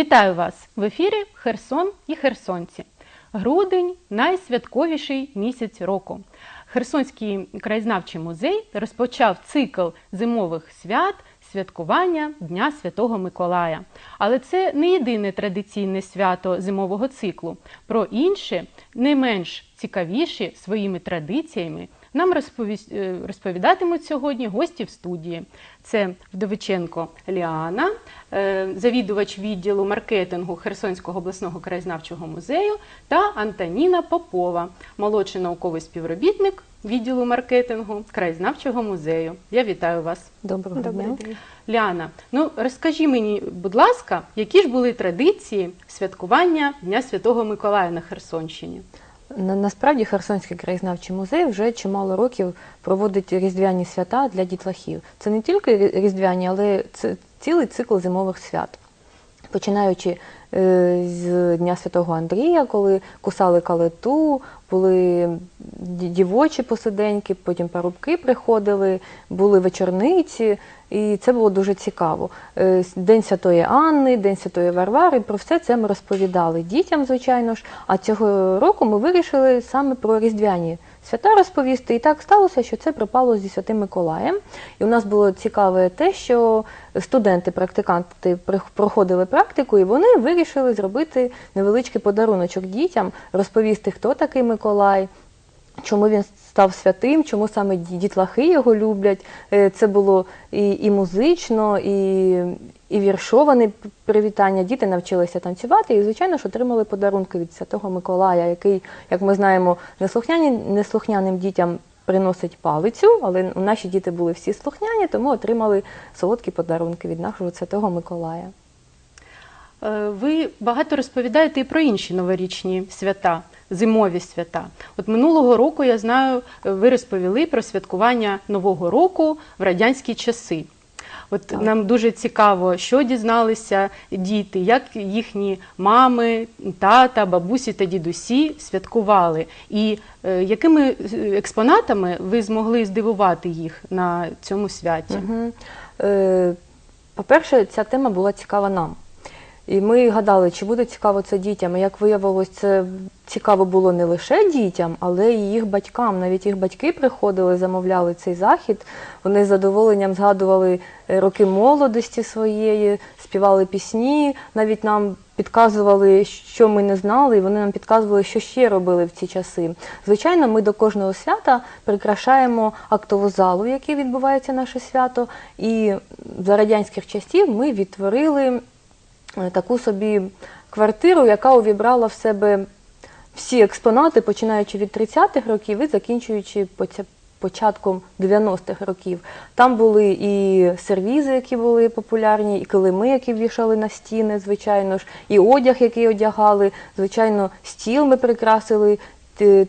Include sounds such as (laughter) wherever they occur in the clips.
Вітаю вас в ефірі Херсон і Херсонці. Грудень найсвятковіший місяць року. Херсонський краєзнавчий музей розпочав цикл зимових свят святкування Дня Святого Миколая. Але це не єдине традиційне свято зимового циклу. Про інше, не менш цікавіші своїми традиціями, нам е, розповідатимуть сьогодні гості в студії. Це Вдовиченко Ліана, е, завідувач відділу маркетингу Херсонського обласного краєзнавчого музею, та Антоніна Попова, молодший науковий співробітник відділу маркетингу краєзнавчого музею. Я вітаю вас. Доброго дня. Ліана, ну розкажи мені, будь ласка, які ж були традиції святкування Дня Святого Миколая на Херсонщині? На, насправді Херсонський краєзнавчий музей вже чимало років проводить різдвяні свята для дітлахів. Це не тільки рі- різдвяні, але це цілий цикл зимових свят. Починаючи з Дня Святого Андрія, коли кусали калиту, були дівочі посиденьки, потім парубки приходили, були вечорниці, і це було дуже цікаво. Е, День Святої Анни, День Святої Варвари, про все це ми розповідали дітям, звичайно ж. А цього року ми вирішили саме про різдвяні свята розповісти. І так сталося, що це припало зі Святим Миколаєм. І у нас було цікаве те, що студенти, практиканти при- проходили практику, і вони вирішили зробити невеличкий подаруночок дітям, розповісти, хто такий Миколай. Чому він став святим, чому саме дітлахи його люблять. Е, Це було і, і музично, і, і віршоване привітання. Діти навчилися танцювати і, звичайно ж, отримали подарунки від Святого Миколая, який, як ми знаємо, неслухняним дітям приносить палицю, але наші діти були всі слухняні, тому отримали солодкі подарунки від нашого Святого Миколая. Е, Ви багато розповідаєте і про інші новорічні свята, зимові свята. От минулого року я знаю, ви розповіли про святкування Нового року в радянські часи. От Так. нам дуже цікаво, що дізналися діти, як їхні мами, тата, бабусі та дідусі святкували, і е, якими е, експонатами ви змогли здивувати їх на цьому святі? Угу. Е, по-перше, ця тема була цікава нам. І ми гадали, чи буде цікаво це дітям. І як виявилось, це цікаво було не лише дітям, але й їх батькам. Навіть їх батьки приходили, замовляли цей захід. Вони з задоволенням згадували е, роки молодості своєї, співали пісні, навіть нам підказували, що ми не знали, і вони нам підказували, що ще робили в ці часи. Звичайно, ми до кожного свята прикрашаємо актову залу, в якій відбувається наше свято. І за радянських часів ми відтворили таку собі квартиру, яка увібрала в себе всі експонати, починаючи від 30-х років і закінчуючи початком 90-х років. Там були і сервізи, які були популярні, і килими, які вішали на стіни, звичайно ж, і одяг, який одягали. Звичайно, стіл ми прикрасили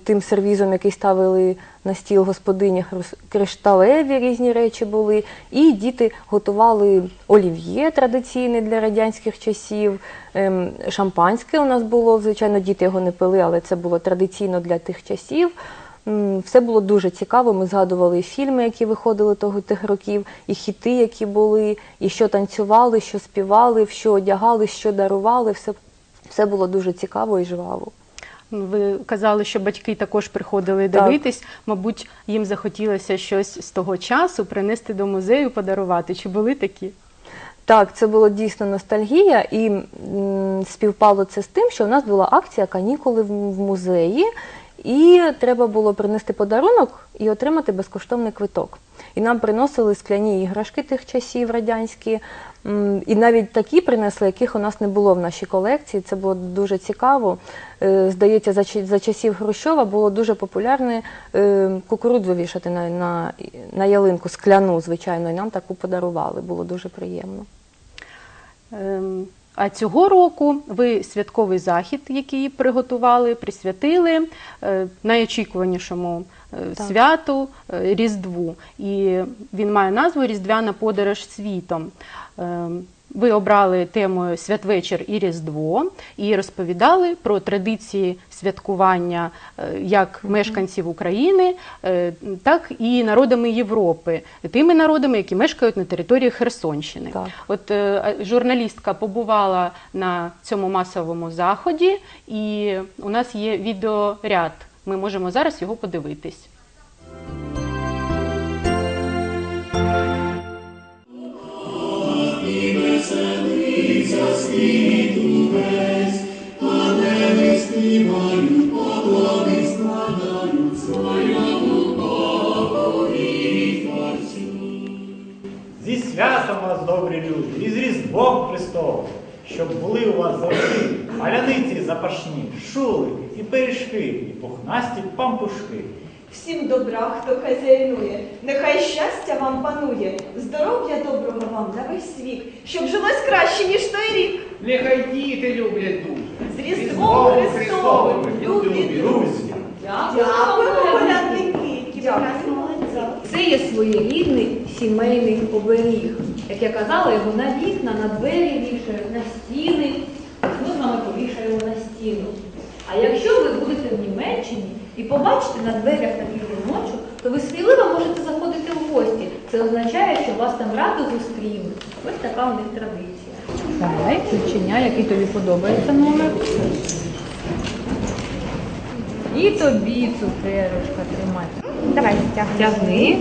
тим сервізом, який ставили на стіл господині, хрус- кришталеві різні речі були. І діти готували олів'є традиційне для радянських часів. ем, Шампанське у нас було, звичайно, діти його не пили, але це було традиційно для тих часів. Все було дуже цікаво. Ми згадували і фільми, які виходили того тих років, і хіти, які були, і що танцювали, що співали, що одягали, що дарували. Все, все було дуже цікаво і жваво. Ви казали, що батьки також приходили Так. дивитись. Мабуть, їм захотілося щось з того часу принести до музею, подарувати. Чи були такі? Так, це була дійсно ностальгія, і співпало це з тим, що у нас була акція канікули в музеї, і треба було принести подарунок і отримати безкоштовний квиток. І нам приносили скляні іграшки тих часів радянські, і навіть такі принесли, яких у нас не було в нашій колекції. Це було дуже цікаво. Е, Здається, за, часів Хрущова було дуже популярне е, кукурудзу вішати на, на, на ялинку, скляну, звичайно, і нам таку подарували. Було дуже приємно. Ем, А цього року ви святковий захід, який приготували, присвятили е, найочікуванішому е, Так. святу е, Різдву. І він має назву Різдвяна подорож світом. Ви обрали темою Святвечір і Різдво і розповідали про традиції святкування е, як мешканців України, е, так і народами Європи, тими народами, які мешкають на території Херсонщини. Так. От е, журналістка побувала на цьому масовому заході, і у нас є відеоряд. Ми можемо зараз його подивитись. Зі святом вас, добрі люди, і з Різдвом Христовим, щоб були у вас завжди паляниці запашні, шулики і пиріжки, і пухнасті пампушки. Всім добра, хто хазяйнує, нехай щастя вам панує, здоров'я доброго вам на весь вік, щоб жилось краще, ніж той рік. Нехай діти люблять дуже. З Різдвом Христовим, любі друзі! Дякуємо, колядники. Це є своєрідний сімейний оберіг. Як я казала, його на вікна, на двері вішають, на стіни. Ми з вами повішаємо на стіну. А якщо ви будете в Німеччині і побачите на дверях такий віночок, то ви сміливо можете заходити в гості. Це означає, що вас там радо зустрінуть. Ось така у них традиція. Давай, відчиняй, який тобі подобається номер. І тобі цукерочка тримай. Давай, Тягни.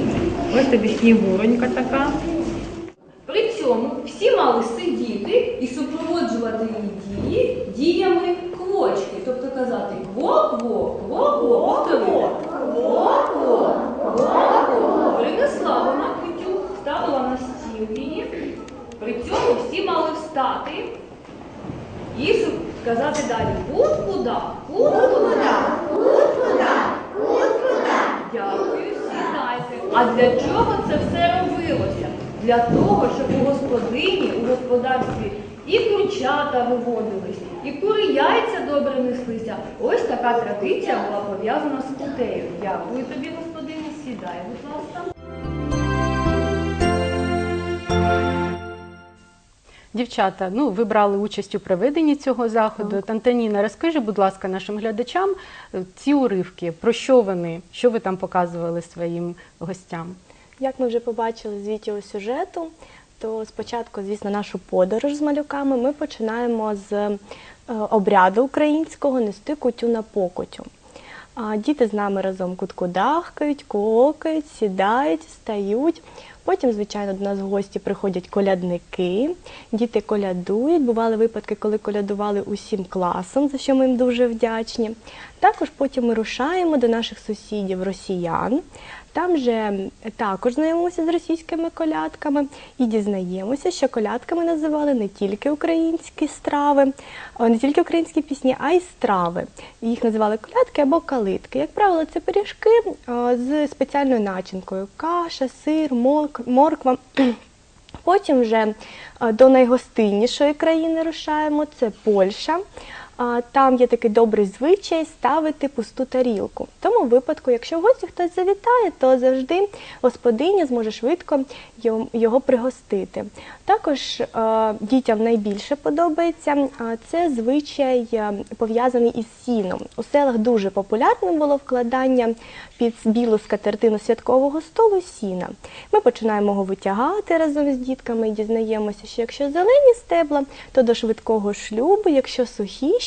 Ось тобі снігуронька така. При цьому всі мали сидіти і супроводжувати її дії діями квочки. Тобто казати кво-кво, кво-кво, повтори. Кво-кво, кво-кво. Принесла вона квітю, ставила на стіл її. При цьому всі мали встати і су- сказати далі кут-куда, кут-куда, Дякую, сідайте. А для чого це все робилося? Для того, щоб у господині, у господарстві і курчата виводились, і кури яйця добре неслися. Ось така традиція була пов'язана з кутею. Дякую тобі, господиня. Сідай, будь ласка. Дівчата, ну ви брали участь у проведенні цього заходу. Так. Антоніна, розкажи, будь ласка, нашим глядачам е, ці уривки, про що вони, що ви там показували своїм гостям? Як ми вже побачили з відео сюжету, то спочатку, звісно, нашу подорож з малюками ми починаємо з е, обряду українського нести кутю на покутю. Діти з нами разом куткудахкають, кокають, сідають, стають. Потім, звичайно, до нас в гості приходять колядники, діти колядують. Бували випадки, коли колядували усім класом, за що ми їм дуже вдячні. Також потім ми рушаємо до наших сусідів росіян. Там же також знайомимося з російськими колядками і дізнаємося, що колядками називали не тільки українські страви, не тільки українські пісні, а й страви. Їх називали колядки або калитки. Як правило, це пиріжки з спеціальною начинкою: каша, сир, морква. Потім вже до найгостиннішої країни рушаємо це Польща. Там є такий добрий звичай ставити пусту тарілку. В тому випадку, якщо в гості хтось завітає, то завжди господиня зможе швидко його- пригостити. Також е, дітям найбільше подобається це звичай е, пов'язаний із сіном. У селах дуже популярним було вкладання під білу скатертину святкового столу сіна. Ми починаємо його витягати разом з дітками і дізнаємося, що якщо зелені стебла, то до швидкого шлюбу, якщо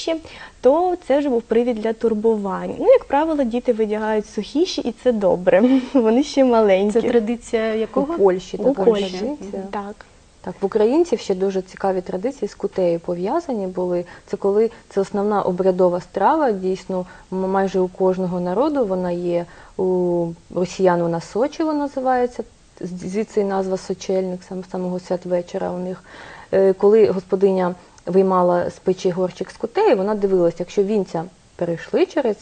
сухіші, то це вже був привід для турбувань. Ну, як правило, діти видягають сухіші, і це добре. (laughs) Вони ще маленькі. Це традиція У? Польщі У така Польщі. традиція. Так. Так, в українців ще дуже цікаві традиції з кутею пов'язані були. Це коли це основна обрядова страва. Дійсно, майже у кожного народу вона є. У росіян вона сочево називається, звідси і назва сочельник, саме самого святвечора у них. Е, Коли господиня виймала з печі горщик з кутею, вона дивилася, якщо вінця перейшли через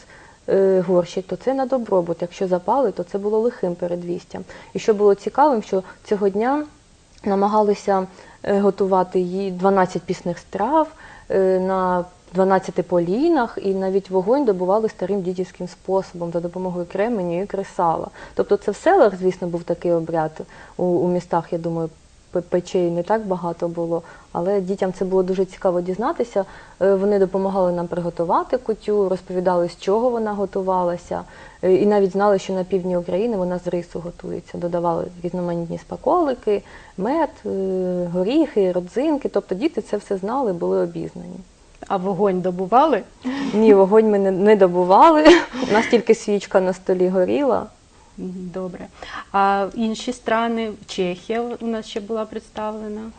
е, горщик, то це на добробут. Якщо запали, то це було лихим передвістям. І що було цікавим, що цього дня намагалися е, готувати її 12 пісних страв е, на 12 полінах, і навіть вогонь добували старим дідівським способом за допомогою кременю і кресала. Тобто це в селах, звісно, був такий обряд. У, у містах, я думаю, печей не так багато було, але дітям це було дуже цікаво дізнатися. Е, Вони допомагали нам приготувати кутю, розповідали, з чого вона готувалася, Е, і навіть знали, що на півдні України вона з рису готується. Додавали різноманітні спаколики, мед, е, горіхи, родзинки. Тобто діти це все знали, були обізнані. А вогонь добували? Ні, вогонь ми не, не добували. У нас тільки свічка на столі горіла. Добре. А інші страни, Чехія у нас ще була представлена.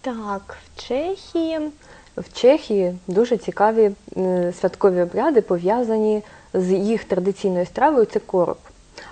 Так, в Чехії В Чехії дуже цікаві е, святкові обряди пов'язані з їх традиційною стравою. Це короб.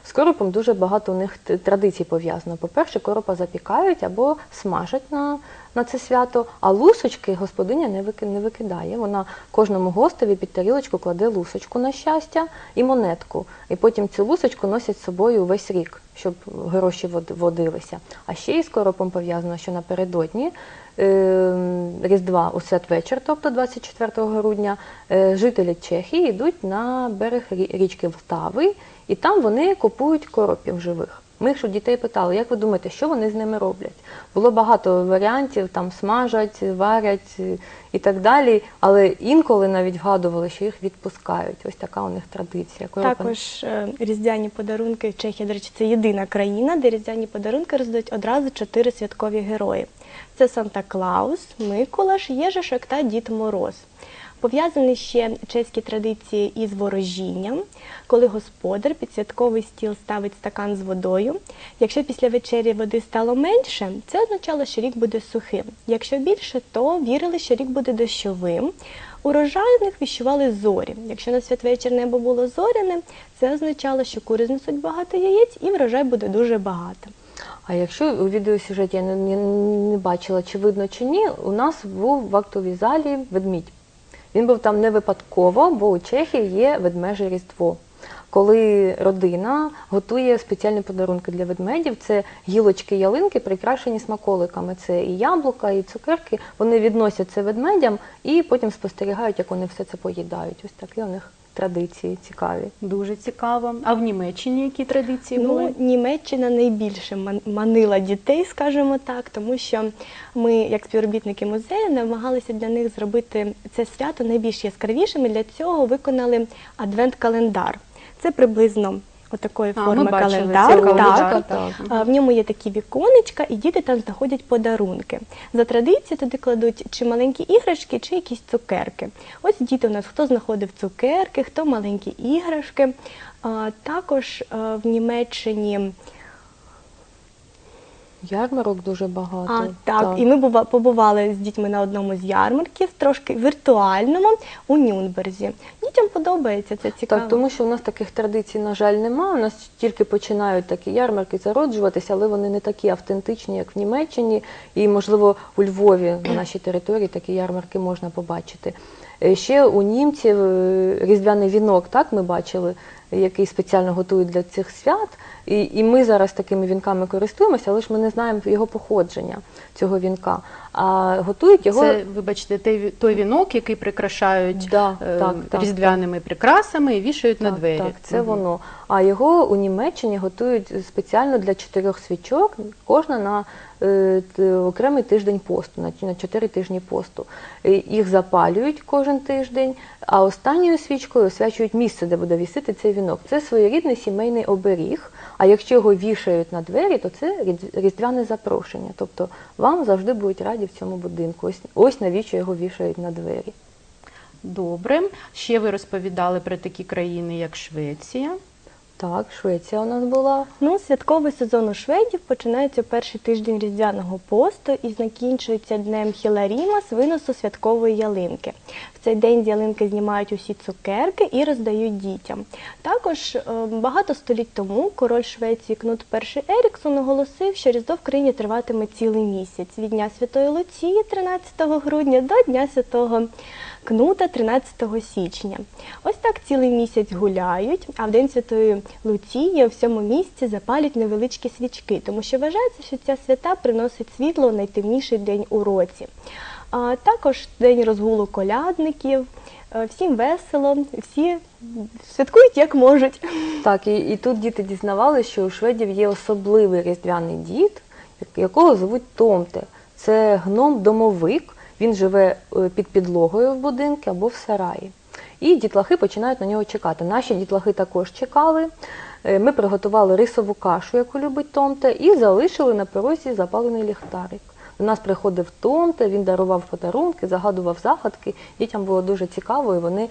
З коропом дуже багато у них традицій пов'язано. По-перше, коропа запікають або смажать на, на це свято, а лусочки господиня не, вики, не викидає. Вона кожному гостеві під тарілочку кладе лусочку на щастя і монетку. І потім цю лусочку носять з собою весь рік, щоб гроші вод- водилися. А ще із коропом пов'язано, що напередодні е, Різдва у святвечір, тобто 24 грудня, е, жителі Чехії йдуть на берег річки Влтави, і там вони купують коропів живих. Ми у дітей питали, як ви думаєте, що вони з ними роблять? Було багато варіантів, там смажать, варять е, і так далі, але інколи навіть вгадували, що їх відпускають. Ось така у них традиція. Коропа- також е, різдвяні подарунки. Чехія, до речі, це єдина країна, де різдвяні подарунки роздають одразу чотири святкові герої. Це Санта Клаус, Миколаш, Єжишок та Дід Мороз. Пов'язані ще чеські традиції із ворожінням, коли господар під святковий стіл ставить стакан з водою. Якщо після вечері води стало менше, це означало, що рік буде сухим. Якщо більше, то вірили, що рік буде дощовим. Урожайних віщували зорі. Якщо на святвечір небо було зоряне, це означало, що кури знесуть багато яєць і врожай буде дуже багато. А якщо у відеосюжеті я не, не, не бачила, чи видно чи ні, у нас був в актовій залі ведмідь. Він був там не випадково, бо у Чехії є ведмеже Різдво. Коли родина готує спеціальні подарунки для ведмедів, це гілочки ялинки, прикрашені смаколиками. Це і яблука, і цукерки. Вони відносять це ведмедям і потім спостерігають, як вони все це поїдають. Ось такий у них традиції цікаві. Дуже цікаво. А в Німеччині які традиції були? Ну, Німеччина найбільше манила дітей, скажімо так, тому що ми, як співробітники музею, намагалися для них зробити це свято найбільш яскравішим. І для цього виконали адвент-календар. Це приблизно отакої А, ми форми бачили календар. цей календар, Так. так. А, В ньому є такі віконечка, і діти там знаходять подарунки. За традицією туди кладуть чи маленькі іграшки, чи якісь цукерки. Ось діти у нас хто знаходив цукерки, хто маленькі іграшки. А, Також а, в Німеччині Ярмарок дуже багато. а, так, і ми бува- побували з дітьми на одному з ярмарків, трошки віртуальному у Нюнберзі. Дітям подобається це цікаво. Так, тому що у нас таких традицій, на жаль, немає. У нас тільки починають такі ярмарки зароджуватися, але вони не такі автентичні, як в Німеччині. І, можливо, у Львові на нашій території такі ярмарки можна побачити. Е, Ще у німців е, різдвяний вінок, так ми бачили, який спеціально готують для цих свят. І, і ми зараз такими вінками користуємося, але ж ми не знаємо його походження цього вінка. А готують його Це, вибачте, той, той вінок, який прикрашають Да, е, так, так, різдвяними прикрасами і вішають на двері. Так, це Мгм. воно. А його у Німеччині готують спеціально для чотирьох свічок, кожна на е, окремий тиждень посту, на, на чотири тижні посту. І Їх запалюють кожен тиждень, а останньою свічкою освячують місце, де буде вісити цей вінок. Це своєрідний сімейний оберіг. А якщо його вішають на двері, то це різдвяне запрошення. Тобто вам завжди будуть раді в цьому будинку. Ось, ось навіщо його вішають на двері. Добре. Ще ви розповідали про такі країни, як Швеція. Так, Швеція у нас була. Ну, святковий сезон у шведів починається перший тиждень різдвяного посту і закінчується днем Хіларіма з виносу святкової ялинки. В цей день з ялинки знімають усі цукерки і роздають дітям. Також е, багато століть тому король Швеції Кнут І Еріксон оголосив, що Різдво в країні триватиме цілий місяць від Дня Святої Луції 13 грудня до Дня Святого Кнута 13 січня. Ось так цілий місяць гуляють, а в День Святої Луції у всьому місці запалюють невеличкі свічки, тому що вважається, що ця свята приносить світло в найтемніший день у році. А також день розгулу колядників. Е, Всім весело, всі святкують як можуть. Так, і, і тут діти дізнавалися, що у шведів є особливий різдвяний дід, якого звуть Томте. Це гном-домовик. Він живе е, під підлогою в будинку або в сараї. І дітлахи починають на нього чекати. Наші дітлахи також чекали. Е, Ми приготували рисову кашу, яку любить Томте, і залишили на порозі запалений ліхтарик. До нас приходив Томте, він дарував подарунки, загадував загадки. Дітям було дуже цікаво, і вони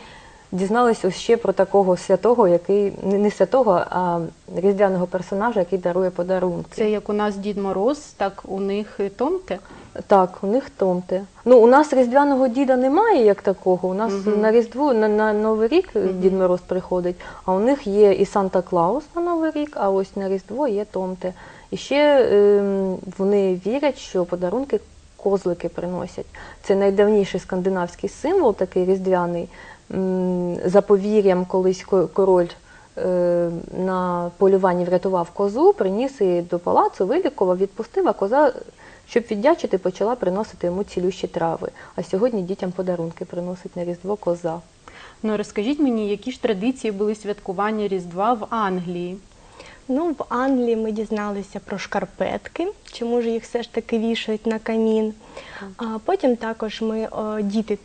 дізнались ось ще про такого святого, який не святого, а різдвяного персонажа, який дарує подарунки. Це як у нас Дід Мороз, так у них Томте. Так, у них Томте. Ну, у нас різдвяного діда немає як такого. У нас Мгм. на Різдво, на, на Новий рік Мгм. Дід Мороз приходить, а у них є і Санта Клаус на Новий рік, а ось на Різдво є Томте. І ще ем, вони вірять, що подарунки козлики приносять. Це найдавніший скандинавський символ, такий різдвяний. М, За повір'ям, колись ко- король е, на полюванні врятував козу, приніс її до палацу, вилікував, відпустив, а коза, щоб віддячити, почала приносити йому цілющі трави. А сьогодні дітям подарунки приносить на Різдво коза. Ну розкажіть мені, які ж традиції були святкування Різдва в Англії? Ну, в Англії ми дізналися про шкарпетки, чому ж їх все ж таки вішають на камін. А потім також ми о, діти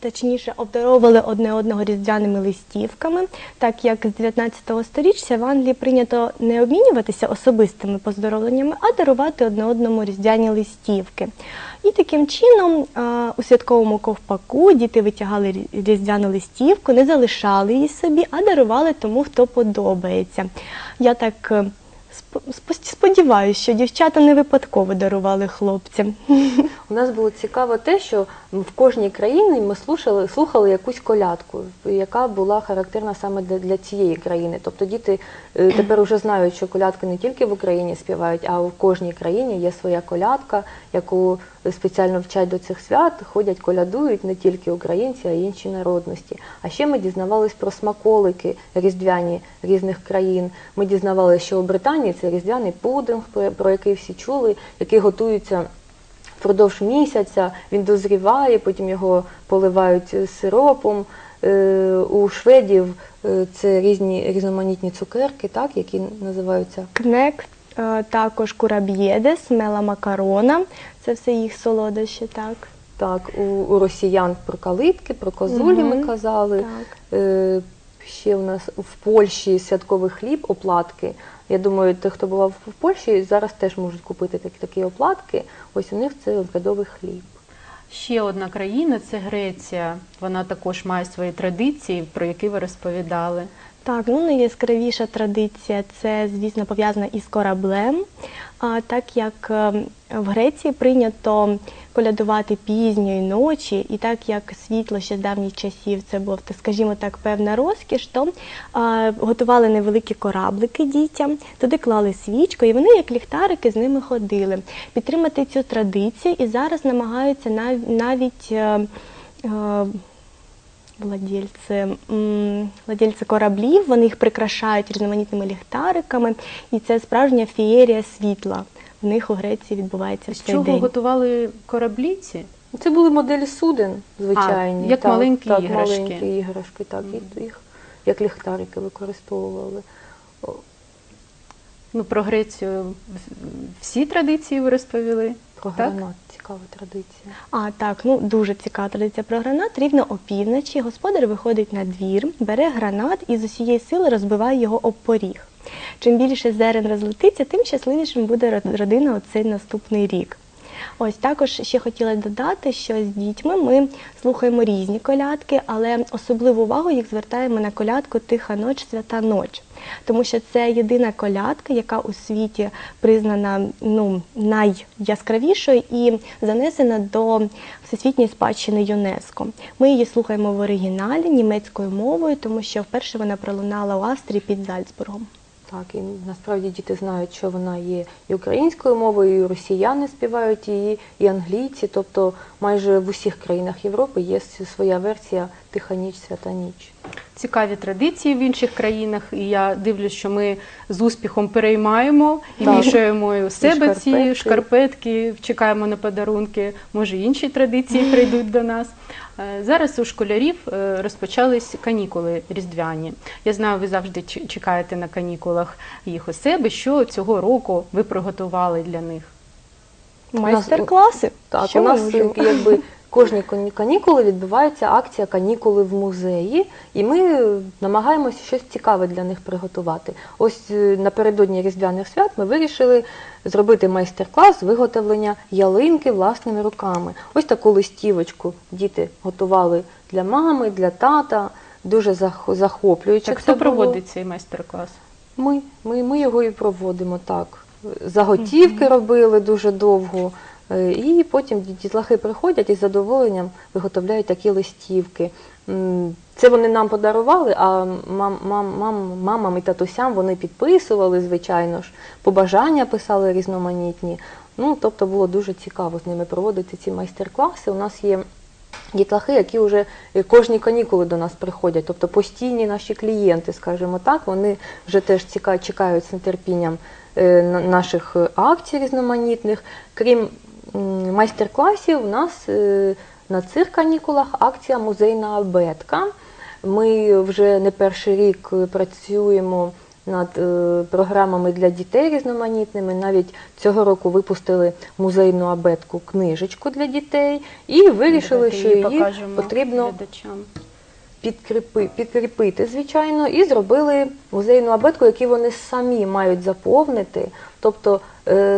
точніше обдаровували одне одного різдвяними листівками, так як з 19 століття в Англії прийнято не обмінюватися особистими поздоровленнями, а дарувати одне одному різдвяні листівки. І таким чином а, у святковому ковпаку діти витягали різдвяну листівку, не залишали її собі, а дарували тому, хто подобається. Я так е, сподіваюся, що дівчата не випадково дарували хлопцям. (laughs) У нас було цікаво те, що в кожній країні ми слухали, слухали якусь колядку, яка була характерна саме для, для цієї країни. Тобто діти е, тепер вже знають, що колядки не тільки в Україні співають, а в кожній країні є своя колядка, яку спеціально вчать до цих свят, ходять, колядують не тільки українці, а й інші народності. А ще ми дізнавались про смаколики різдвяні різних країн. Ми дізнавалися, що у Британії це різдвяний пудинг, про, який всі чули, який готується впродовж місяця, він дозріває, потім його поливають е, сиропом. Е, У шведів е, це різні різноманітні цукерки, так, які називаються Кнек, також кураб'єдес, мела макарона. Це все їх солодощі, так. так, у, у росіян про калитки, про козулі ми казали. Так. Е, Ще в нас в Польщі святковий хліб, оплатки. Я думаю, ті, хто бував в Польщі, зараз теж можуть купити такі, такі оплатки. Ось у них це обрядовий хліб. Ще одна країна це Греція. Вона також має свої традиції, про які ви розповідали. Так, ну найяскравіша традиція це, звісно, пов'язана із кораблем. А так як е, в Греції прийнято колядувати пізньої ночі, і так як світло ще з давніх часів це так скажімо так, певна розкіш, то а, готували невеликі кораблики дітям, туди клали свічку, і вони, як ліхтарики, з ними ходили. Підтримати цю традицію і зараз намагаються нав- навіть. е, е, Владельці, владельці кораблів, вони їх прикрашають різноманітними ліхтариками, і це справжня феєрія світла. В них у Греції відбувається в З цей чого день. готували кораблі ці? Це були моделі суден, звичайні. А, як маленькі так, іграшки. маленькі іграшки, так, і їх як ліхтарики використовували. Ну, про Грецію всі традиції ви розповіли. Про Так? гранат, цікава традиція. А так, ну дуже цікава традиція про гранат. Рівно опівночі господар виходить на двір, бере гранат і з усієї сили розбиває його об поріг. Чим більше зерен розлетиться, тим щасливішим буде родина у цей наступний рік. Ось також ще хотіла додати, що з дітьми ми слухаємо різні колядки, але особливу увагу їх звертаємо на колядку Тиха ноч, свята ноч. Тому що це єдина колядка, яка у світі признана ну, найяскравішою і занесена до Всесвітньої спадщини ЮНЕСКО. Ми її слухаємо в оригіналі німецькою мовою, тому що вперше вона пролунала у Австрії під Зальцбургом. Так, і насправді діти знають, що вона є і українською мовою, і росіяни співають її, і англійці. Тобто майже в усіх країнах Європи є своя версія Тиха ніч, свята ніч. Цікаві традиції в інших країнах, і я дивлюсь, що ми з успіхом переймаємо і Так. вішаємо і у себе ці шкарпетки. шкарпетки, чекаємо на подарунки. Може, інші традиції (laughs) прийдуть до нас. Е, Зараз у школярів е, розпочались канікули різдвяні. Я знаю, ви завжди чекаєте на канікулах їх у себе. Що цього року ви приготували для них? Майстер-класи. Так, Що у нас якби кожні кані- канікули відбувається акція канікули в музеї, і ми намагаємося щось цікаве для них приготувати. Ось е, напередодні Різдвяних свят ми вирішили зробити майстер-клас з виготовлення ялинки власними руками. Ось таку листівочку діти готували для мами, для тата. Дуже зах- захоплююче. Так хто проводить цей майстер-клас? Ми, ми, ми його і проводимо так. Заготівки робили дуже довго. Е, І потім дітлахи приходять і з задоволенням виготовляють такі листівки. Це вони нам подарували, а мам, мам, мам, мамам і татусям вони підписували, звичайно ж, побажання писали різноманітні. Ну, тобто було дуже цікаво з ними проводити ці майстер-класи. У нас є дітлахи, які вже е, кожні канікули до нас приходять, тобто постійні наші клієнти, скажімо так, вони вже теж чекають з нетерпінням е, наших акцій різноманітних. Крім майстер-класів, у нас е, на цих канікулах акція музейна абетка. Ми вже не перший рік працюємо над е, програмами для дітей різноманітними. Навіть цього року випустили музейну абетку книжечку для дітей і вирішили, що її потрібно підкріпи, підкріпити, звичайно, і зробили музейну абетку, яку вони самі мають заповнити. Тобто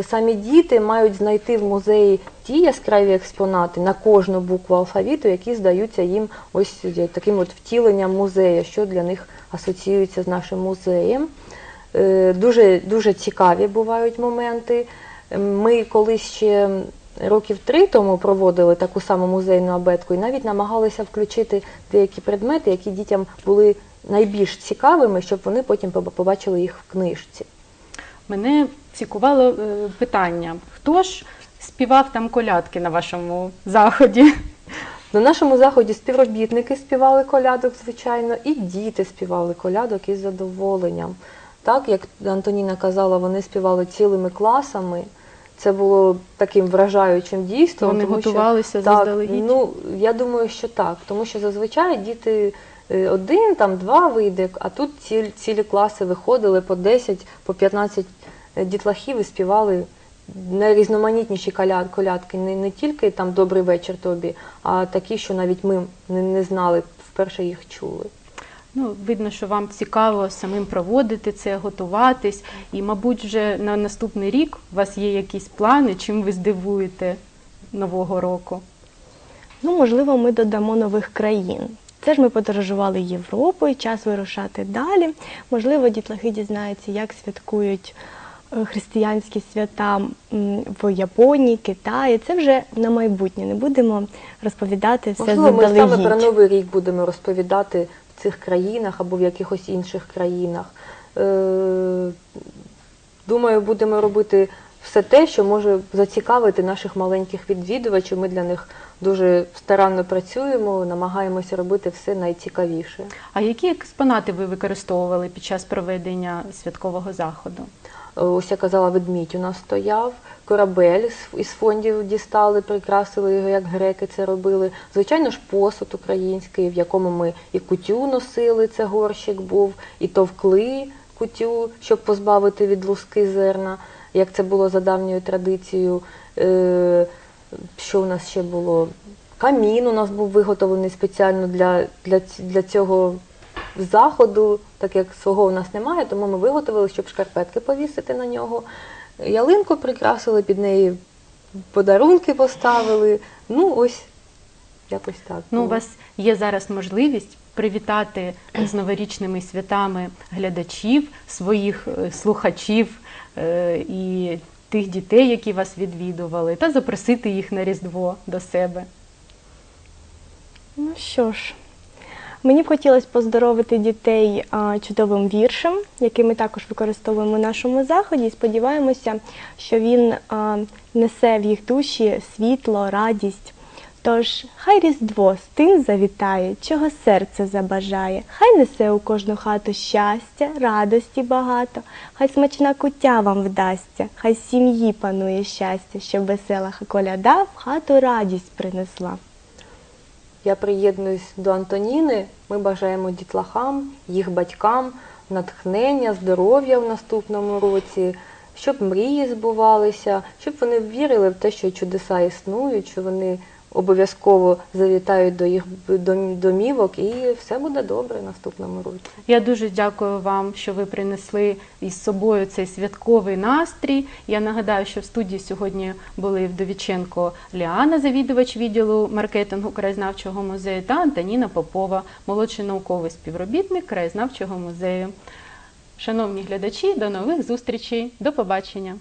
самі діти мають знайти в музеї ті яскраві експонати на кожну букву алфавіту, які здаються їм ось е, таким от втіленням музею, що для них асоціюється з нашим музеєм. Е, Дуже, дуже цікаві бувають моменти. Ми колись ще років три тому проводили таку саму музейну абетку і навіть намагалися включити деякі предмети, які дітям були найбільш цікавими, щоб вони потім побачили їх в книжці. Мене цікувало е, питання: хто ж співав там колядки на вашому заході? На нашому заході співробітники співали колядок, звичайно, і діти співали колядок із задоволенням. Так, як Антоніна казала, вони співали цілими класами. Це було таким вражаючим дійством. Вони тому готувалися що, так. Ну, я думаю, що так. Тому що зазвичай діти е, один, там два вийде, а тут ціль, цілі класи виходили по 10, по 15 дітлахів і співали найрізноманітніші коля- колядки. Не, не тільки там добрий вечір тобі, а такі, що навіть ми не, не знали, вперше їх чули. Ну, видно, що вам цікаво самим проводити це, готуватись. І, мабуть, вже на наступний рік у вас є якісь плани, чим ви здивуєте нового року. Ну, можливо, ми додамо нових країн. Це ж ми подорожували Європою, час вирушати далі. Можливо, дітлахи дізнаються, як святкують е, християнські свята в Японії, Китаї. Це вже на майбутнє. Не будемо розповідати все Можливо, ми саме про. Новий рік будемо розповідати в цих країнах або в якихось інших країнах. Е, Думаю, будемо робити все те, що може зацікавити наших маленьких відвідувачів. Ми для них дуже старанно працюємо, намагаємося робити все найцікавіше. А які експонати ви використовували під час проведення святкового заходу? Ось я казала, ведмідь у нас стояв, корабель із фондів дістали, прикрасили його, як греки це робили. Звичайно ж, посуд український, в якому ми і кутю носили, це горщик був, і товкли кутю, щоб позбавити від луски зерна, як це було за давньою традицією. Е, Що у нас ще було? Камін у нас був виготовлений спеціально для, для, для цього заходу, так як свого у нас немає, тому ми виготовили, щоб шкарпетки повісити на нього. Ялинку прикрасили, під неї подарунки поставили. Ну, ось якось так. Ну, у вас є зараз можливість привітати з новорічними святами глядачів, своїх е, слухачів е, і тих дітей, які вас відвідували, та запросити їх на Різдво до себе. Ну що ж, мені б хотілося поздоровити дітей чудовим віршем, який ми також використовуємо в нашому заході. Сподіваємося, що він несе в їх душі світло, радість. Тож, хай Різдво з тим завітає, чого серце забажає. Хай несе у кожну хату щастя, радості багато, хай смачна куття вам вдасться, хай сім'ї панує щастя, щоб весела коляда в хату радість принесла. Я приєднуюсь до Антоніни. Ми бажаємо дітлахам, їх батькам натхнення, здоров'я в наступному році, щоб мрії збувалися, щоб вони вірили в те, що чудеса існують, що вони обов'язково завітають до їх домівок, і все буде добре наступному році. Я дуже дякую вам, що ви принесли із собою цей святковий настрій. Я нагадаю, що в студії сьогодні були Вдовіченко Ліана, завідувач відділу маркетингу краєзнавчого музею, та Антоніна Попова, молодший науковий співробітник краєзнавчого музею. Шановні глядачі, до нових зустрічей, до побачення!